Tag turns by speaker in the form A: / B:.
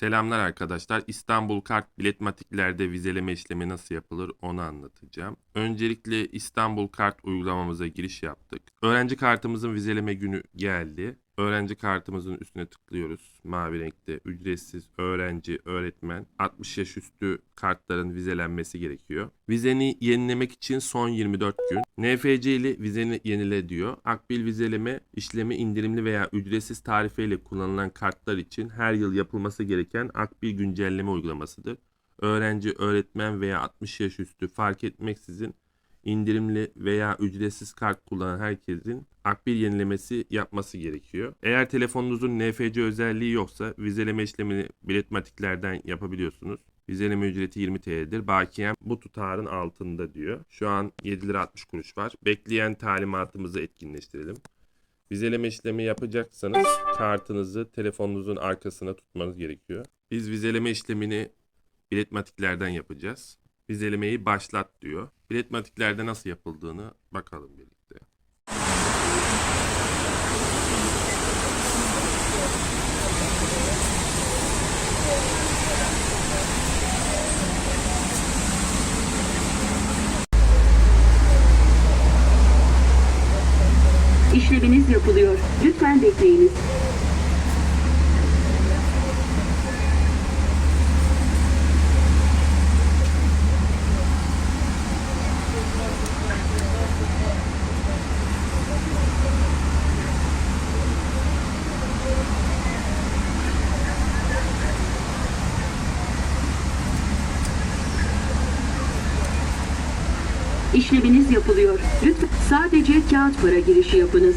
A: Selamlar arkadaşlar. İstanbul Kart biletmatiklerde vizeleme işlemi nasıl yapılır onu anlatacağım. Öncelikle İstanbul Kart uygulamamıza giriş yaptık. Öğrenci kartımızın vizeleme günü geldi. Öğrenci kartımızın üstüne tıklıyoruz. Mavi renkte ücretsiz öğrenci, öğretmen 60 yaş üstü kartların vizelenmesi gerekiyor. Vizeni yenilemek için son 24 gün. NFC ile vizeni yenile diyor. Akbil vizeleme işlemi indirimli veya ücretsiz tarifeyle kullanılan kartlar için her yıl yapılması gereken Akbil güncelleme uygulamasıdır. Öğrenci, öğretmen veya 60 yaş üstü fark etmeksizin indirimli veya ücretsiz kart kullanan herkesin akbil yenilemesi yapması gerekiyor. Eğer telefonunuzun NFC özelliği yoksa vizeleme işlemini biletmatiklerden yapabiliyorsunuz. Vizeleme ücreti 20 TL'dir. Bakiyem bu tutarın altında diyor. Şu an 7 lira 60 kuruş var. Bekleyen talimatımızı etkinleştirelim. Vizeleme işlemi yapacaksanız kartınızı telefonunuzun arkasına tutmanız gerekiyor. Biz vizeleme işlemini biletmatiklerden yapacağız. Vizelemeyi başlat diyor. Biletmatiklerde nasıl yapıldığını bakalım birlikte.
B: İşleminiz yapılıyor. Lütfen bekleyiniz. İşleminiz yapılıyor. Lütfen sadece kağıt para girişi yapınız.